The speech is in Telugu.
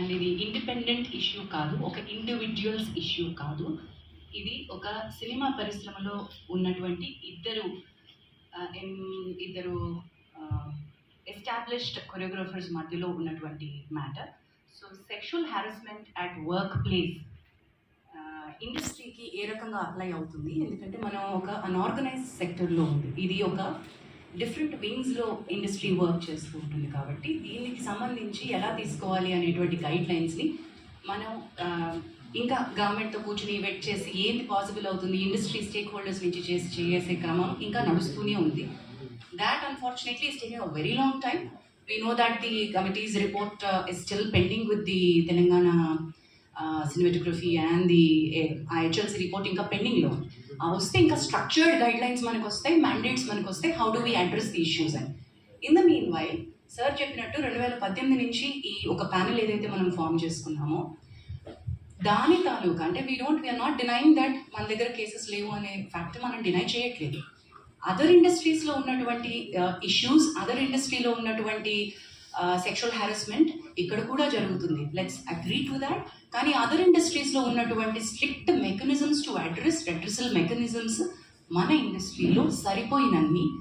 అండ్ ఇది ఇండిపెండెంట్ ఇష్యూ కాదు ఒక ఇండివిజువల్స్ ఇష్యూ కాదు. ఇది ఒక సినిమా పరిశ్రమలో ఉన్నటువంటి ఇద్దరు ఎం- ఇద్దరు ఎస్టాబ్లిష్డ్ కొరియోగ్రాఫర్స్ మధ్యలో ఉన్నటువంటి matter so sexual harassment at work place ఇండస్ట్రీకి ఏ రకంగా అప్లై అవుతుంది? ఎందుకంటే మనం ఒక అన్ఆర్గనైజ్ సెక్టర్లో ఉంది. ఇది ఒక డిఫరెంట్ వింగ్స్లో ఇండస్ట్రీ వర్క్ చేస్తూ ఉంటుంది కాబట్టి దీనికి సంబంధించి ఎలా తీసుకోవాలి అనేటువంటి గైడ్ లైన్స్ని మనం ఇంకా గవర్నమెంట్తో కూర్చుని వెట్ చేసి ఏంటి పాసిబుల్ అవుతుంది ఇండస్ట్రీ స్టేక్ హోల్డర్స్ నుంచి చేసి చేసే క్రమం ఇంకా నడుస్తూనే ఉంది. That unfortunately is taking a very long time we know that the committee's report is still pending with the Telangana cinematography and the IHLC report ఇంకా పెండింగ్లో ఉంది వస్తే ఇంకా స్ట్రక్చర్డ్ గైడ్ లైన్స్ మనకు వస్తాయి మ్యాండేట్స్ మనకు వస్తాయి how do we address the issues అని in the meanwhile sir చెప్పినట్టు రెండు వేల పద్దెనిమిది నుంచి ఈ ఒక ప్యానెల్ ఏదైతే మనం ఫామ్ చేసుకున్నామో దాని తాలూకా అంటే we don't we are not denying that మన దగ్గర కేసెస్ లేవు అనే ఫ్యాక్ట్ మనం డినై చేయట్లేదు. అదర్ ఇండస్ట్రీస్లో ఉన్నటువంటి ఇష్యూస్ అదర్ ఇండస్ట్రీలో ఉన్నటువంటి సెక్షువల్ హ్యారస్మెంట్ ఇక్కడ కూడా జరుగుతుంది. లెట్స్ అగ్రీ టు దాట్ కానీ అదర్ ఇండస్ట్రీస్లో ఉన్నటువంటి strict mechanisms to address redressal mechanisms మన ఇండస్ట్రీలో సరిపోయినన్ని